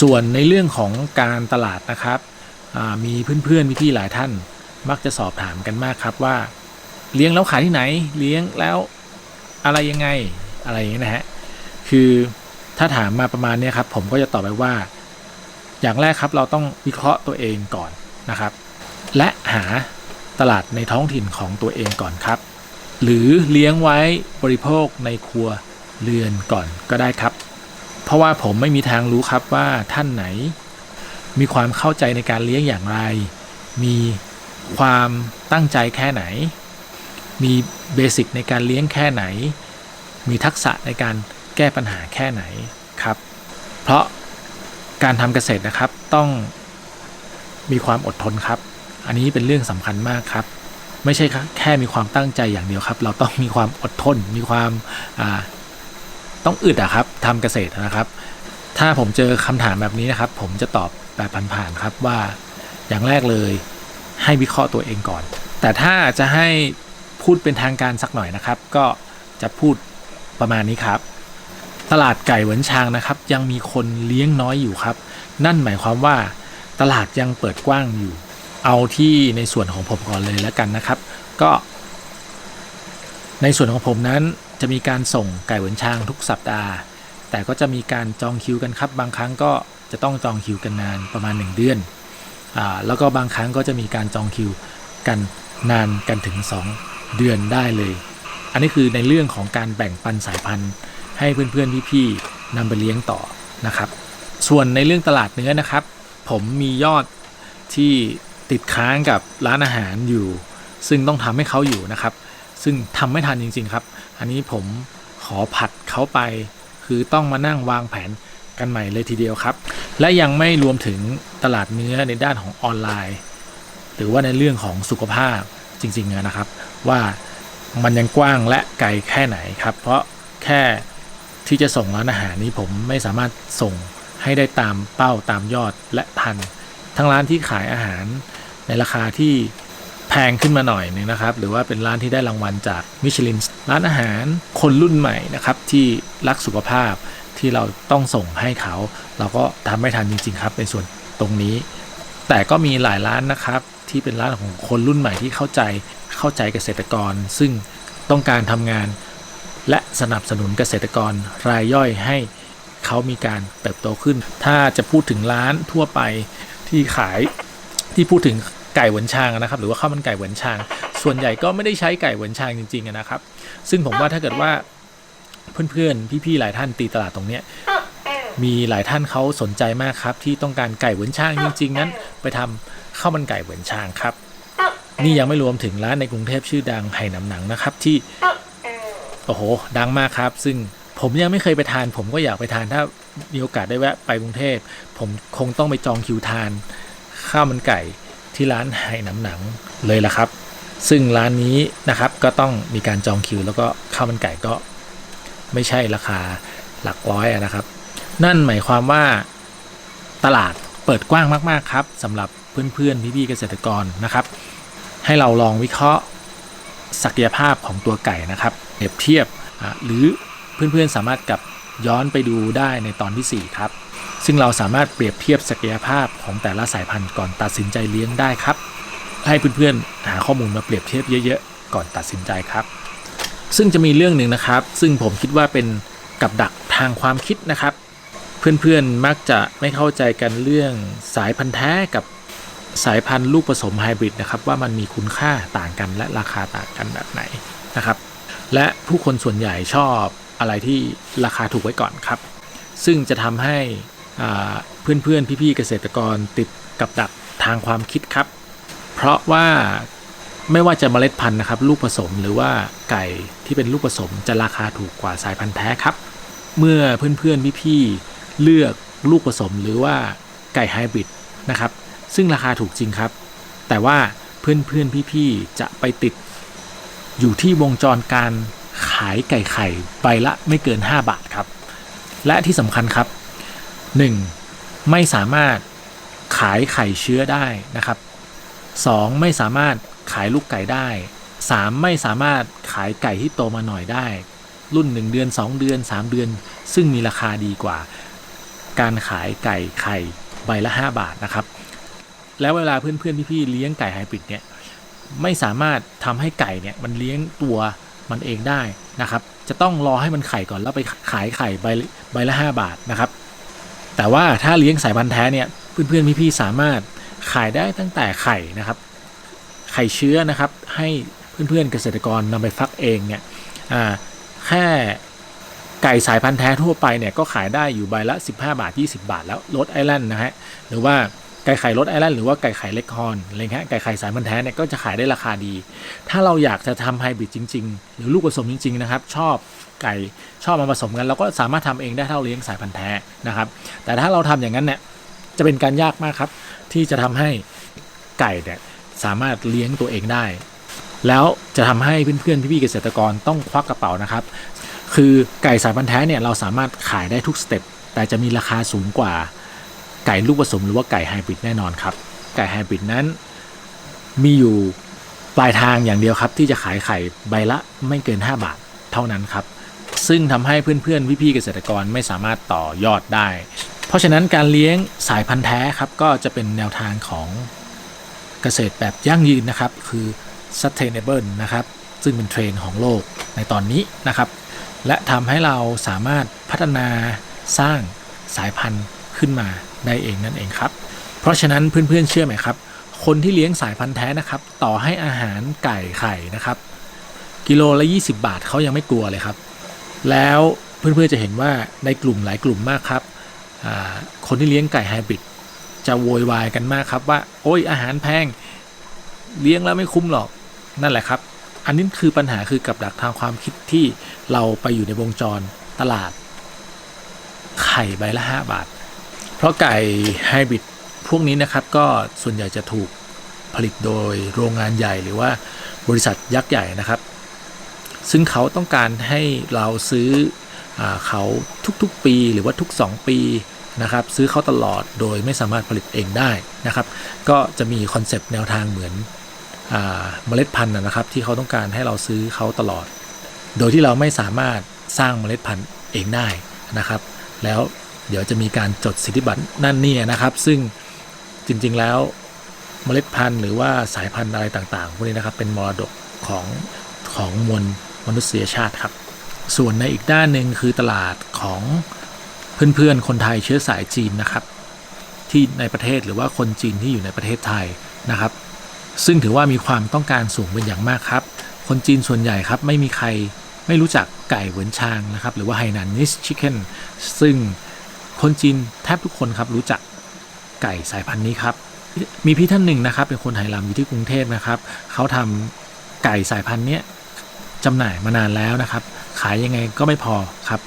ส่วนในเรื่องของการตลาดนะครับมีเพื่อนๆพี่ๆหลายท่านมักจะสอบถามกันมากครับว่า เลี้ยงแล้วขายที่ไหน เลี้ยงแล้วอะไรยังไงอะไรอย่างเงี้ยนะฮะคือถ้าถามมาประมาณนี้ครับผมก็จะตอบไปว่า อย่างแรกครับเราต้องวิเคราะห์ตัวเองก่อนนะครับ และหาตลาดในท้องถิ่นของตัวเองก่อนครับ หรือเลี้ยงไว้บริโภคในครัวเรือนก่อนก็ได้ครับ เพราะว่าผมไม่มีทางรู้ครับว่าท่านไหน มีความเข้าใจในการเลี้ยงอย่างไร มีความตั้งใจแค่ไหน มีเบสิกในการเลี้ยงแค่ไหน มีทักษะในการแก้ปัญหาแค่ไหนครับ เพราะการทำเกษตรนะครับต้องมีความอดทนครับ อันนี้เป็นเรื่องสำคัญมากครับ ไม่ใช่แค่มีความตั้งใจอย่างเดียวครับ เราต้องมีความอดทน มีความ ต้องอึดอะครับทำเกษตรนะครับ ถ้าผมเจอคำถามแบบนี้นะครับ ผมจะตอบแบบผ่านๆครับว่าอย่างแรกเลยให้วิเคราะห์ตัวเองก่อน แต่ถ้าจะให้พูดเป็นทางการสักหน่อยนะครับ ก็จะพูดประมาณนี้ครับ ตลาดไก่เหวินชางนะครับ ยังมีคนเลี้ยงน้อยอยู่ครับ นั่นหมายความว่าตลาดยังเปิดกว้างอยู่ เอาที่ในส่วนของผมก่อนเลยแล้วกันนะครับ ก็ ในส่วนของผมนั้น จะมีการส่งไก่หวนช้างทุกสัปดาห์ แต่ก็จะมีการจองคิวกันครับ บางครั้งก็จะต้องจองคิวกันนานประมาณ 1 เดือนอ่าแล้วก็บางครั้งก็จะมีการจองคิวกันนานกันถึง 2 เดือนได้เลย อันนี้คือในเรื่องของการแบ่งปันสายพันธุ์ ให้เพื่อนๆพี่ๆนำไปเลี้ยงต่อนะครับ ส่วนในเรื่องตลาดเนื้อนะครับ ผมมียอดที่ติดค้างกับร้านอาหารอยู่ ซึ่งต้องทำให้เขาอยู่นะครับ ซึ่งทำไม่ทันจริง ๆ ครับ อันนี้ผมขอผัดเขาไป คือต้องมานั่งวางแผนกันใหม่เลยทีเดียวครับ และยังไม่รวมถึงตลาดเนื้อในด้านของออนไลน์ หรือว่าในเรื่องของสุขภาพจริง ๆ นะครับ ว่ามันยังกว้างและไกลแค่ไหนครับ เพราะแค่ที่จะส่งร้านอาหารนี้ผมไม่สามารถส่งให้ได้ตามเป้าตามยอดและทัน ทั้งร้านที่ขายอาหารในราคาที่ แพงขึ้นมาหน่อยนึงนะครับ หรือว่าเป็นร้านที่ได้รางวัลจากมิชลินร้านอาหารคนรุ่นใหม่นะครับที่รักสุขภาพที่เราต้องส่งให้เขา เราก็ทำไม่ทันจริง ๆ ครับในส่วนตรงนี้ แต่ก็มีหลายร้านนะครับ ที่เป็นร้านของคนรุ่นใหม่ที่เข้าใจเข้าใจเกษตรกร ซึ่งต้องการทำงานและสนับสนุนเกษตรกรรายย่อยให้เขามีการเติบโตขึ้น ถ้าจะพูดถึงร้านทั่วไปที่ขายที่พูดถึง ไก่เหวนชางนะครับ หรือว่าข้าวมันไก่เหวนชาง ส่วนใหญ่ก็ไม่ได้ใช้ไก่เหวนชางจริงๆนะครับ ซึ่งผมว่าถ้าเกิดว่าเพื่อนๆพี่ๆหลายท่านตีตลาดตรงเนี้ยมีหลายท่านเขาสนใจมากครับ ที่ต้องการไก่เหวนช่างจริง ๆ นั้น ไปทำข้าวมันไก่เหวนช่างครับ นี่ยังไม่รวมถึงร้านในกรุงเทพชื่อดังไห่น้ำหนังนะครับที่โอ้โห ดังมากครับ ซึ่งผมยังไม่เคยไปทาน ผมก็อยากไปทานถ้ามีโอกาสได้แวะไปกรุงเทพ ผมคงต้องไปจองคิวทาน ข้าวมันไก่ ที่ร้านไห่น้ำหนังเลยละครับ ซึ่งร้านนี้นะครับก็ต้องมีการจองคิว แล้วก็ข้าวมันไก่ก็ไม่ใช่ราคาหลักร้อยนะครับ นั่นหมายความว่าตลาดเปิดกว้างมาก ๆ ครับสำหรับเพื่อน ๆ พี่ ๆ เกษตรกรนะครับ ให้เราลองวิเคราะห์ศักยภาพของตัวไก่นะครับเปรียบเทียบหรือเพื่อน ๆ สามารถกลับย้อนไปดูได้ในตอนที่ 4 ครับ ซึ่งเราสามารถเปรียบเทียบศักยภาพของแต่ละสายพันธุ์ก่อนตัดสินใจเลี้ยงได้ครับ ให้เพื่อนๆหาข้อมูลมาเปรียบเทียบเยอะๆ ก่อนตัดสินใจครับ ซึ่งจะมีเรื่องหนึ่งนะครับ ซึ่งผมคิดว่าเป็นกับดักทางความคิดนะครับ เพื่อนๆมักจะไม่เข้าใจกันเรื่องสายพันธุ์แท้กับสายพันธุ์ลูกผสมไฮบริดนะครับว่ามันมีคุณค่าต่างกันและราคาต่างกันแบบไหนนะครับ และผู้คนส่วนใหญ่ชอบอะไรที่ราคาถูกไว้ก่อนครับ ซึ่งจะทำให้ เพื่อนๆพี่ๆเกษตรกรติดกับดักทางความคิดครับ เพราะว่าไม่ว่าจะเมล็ดพันธุ์นะครับ ลูกผสมหรือว่าไก่ที่เป็นลูกผสมจะราคาถูกกว่าสายพันธุ์แท้ครับ เมื่อเพื่อนๆพี่ๆเลือกลูกผสมหรือว่าไก่ไฮบริดนะครับ ซึ่งราคาถูกจริงครับ แต่ว่าเพื่อนๆพี่ๆจะไปติด อยู่ที่วงจรการขายไก่ไข่ใบละไม่เกิน 5 บาทครับ และที่สำคัญครับ 1. ไม่สามารถขายไข่เชื้อได้นะครับ 2. ไม่สามารถขายลูกไก่ได้ 3. ไม่สามารถขายไก่ที่โตมาหน่อยได้ รุ่น 1 เดือน 2 เดือน 3 เดือน ซึ่งมีราคาดีกว่า การขายไก่ไข่ใบละ 5 บาทนะครับ แล้วเวลาเพื่อนๆพี่ๆเลี้ยงไก่ไฮบริดเนี่ยไม่สามารถทำให้ไก่เนี่ยมันเลี้ยงตัวมันเองได้นะครับ จะต้องรอให้มันไข่ก่อนแล้วไปขายไข่ใบใบละ 5 บาทนะครับ แต่ว่าถ้าเลี้ยงสายพันธุ์แท้เนี่ยเพื่อนๆพี่ๆสามารถขายได้ตั้งแต่ไข่นะครับ ไข่เชื้อนะครับ ให้เพื่อนๆเกษตรกรนำไปฟักเองเนี่ยแค่ไก่สายพันธุ์แท้ทั่วไปเนี่ยก็ขายได้อยู่ใบละ 15 บาท 20 บาทแล้วรถไอแลนด์นะฮะหรือว่า ไก่ไข่รถไอแลนด์หรือว่าไก่ไข่เล็กฮอนอะไรเงี้ยไก่ไข่สายพันธุ์แท้เนี่ยก็จะขายได้ราคาดี ถ้าเราอยากจะทำไฮบริดจริง ๆ หรือลูกผสมจริง ๆ นะครับ ชอบไก่ชอบมาผสมกันเราก็สามารถทำเองได้ถ้าเราเลี้ยงสายพันธุ์แท้นะครับ แต่ถ้าเราทำอย่างนั้นเนี่ยจะเป็นการยากมากครับ ที่จะทำให้ไก่เนี่ยสามารถเลี้ยงตัวเองได้ แล้วจะทำให้เพื่อนๆพี่ๆเกษตรกรต้องควักกระเป๋านะครับ คือไก่สายพันธุ์แท้เนี่ยเราสามารถขายได้ทุกสเต็ปแต่จะมีราคาสูงกว่า ไก่ลูกผสมหรือว่าไก่ไฮบริดแน่นอนครับ ไก่ไฮบริดนั้นมีอยู่ปลายทางอย่างเดียวครับ ที่จะขายไข่ใบละไม่เกิน 5 บาทเท่านั้นครับ ซึ่งทำให้เพื่อนๆพี่ๆเกษตรกรไม่สามารถต่อยอดได้ เพราะฉะนั้นการเลี้ยงสายพันธุ์แท้ครับก็จะเป็นแนวทางของเกษตรแบบยั่งยืนนะครับ คือ sustainable นะครับ ซึ่งเป็นเทรนด์ของโลกในตอนนี้นะครับ และทำให้เราสามารถพัฒนาสร้างสายพันธุ์ขึ้นมา ได้เองนั่นเองครับ เพราะฉะนั้นเพื่อนๆเชื่อไหมครับ คนที่เลี้ยงสายพันธุ์แท้นะครับ ต่อให้อาหารไก่ไข่นะครับ กิโลละ 20 บาทเขายังไม่กลัวเลยครับ แล้วเพื่อนๆจะเห็นว่าในกลุ่มหลายกลุ่มมากครับคนที่เลี้ยงไก่ไฮบริดจะโวยวายกันมากครับว่า โอ้ยอาหารแพงเลี้ยงแล้วไม่คุ้มหรอกนั่นแหละครับ อันนี้คือปัญหาคือกับดักทางความคิดที่เราไปอยู่ในวงจรตลาด ไข่ใบละ 5 บาท เพราะไก่ไฮบริดพวกนี้นะครับก็ส่วนใหญ่จะถูกผลิตโดยโรงงานใหญ่หรือว่าบริษัทยักษ์ใหญ่นะครับ ซึ่งเขาต้องการให้เราซื้ออเขาทุกๆ ปีหรือว่าทุก 2 ปีนะครับ ซื้อเขาตลอดโดยไม่สามารถผลิตเองได้นะครับ ก็จะมีคอนเซปต์แนวทางเหมือนอเมล็ดพันธุ์นะครับที่เขาต้องการให้เราซื้อเขาตลอด โดยที่เราไม่สามารถสร้างเมล็ดพันธุ์เองได้นะครับ แล้ว เดี๋ยวจะมีการจดสิทธิบัตรนั่นนี่นะครับ ซึ่งจริงๆแล้วเมล็ดพันธุ์หรือว่าสายพันธุ์อะไรต่างๆพวกนี้นะครับเป็นมรดกของของมวลมนุษยชาติครับ ส่วนในอีกด้านหนึ่งคือตลาดของเพื่อนๆ คนไทยเชื้อสายจีนนะครับ ที่ในประเทศหรือว่าคนจีนที่อยู่ในประเทศไทยนะครับ ซึ่งถือว่ามีความต้องการสูงเป็นอย่างมากครับ คนจีนส่วนใหญ่ครับไม่มีใครไม่รู้จักไก่เหวินชางนะครับ หรือว่าไฮนันนิสชิคเก้นซึ่ง คนจีนแทบทุกคนครับรู้จักไก่สายพันธุ์นี้ครับ มีพี่ท่านหนึ่งนะครับ เป็นคนไหหลำอยู่ที่กรุงเทพนะครับเขาทำไก่สายพันธุ์เนี้ยจำหน่ายมานานแล้วนะครับ ขายยังไงก็ไม่พอครับ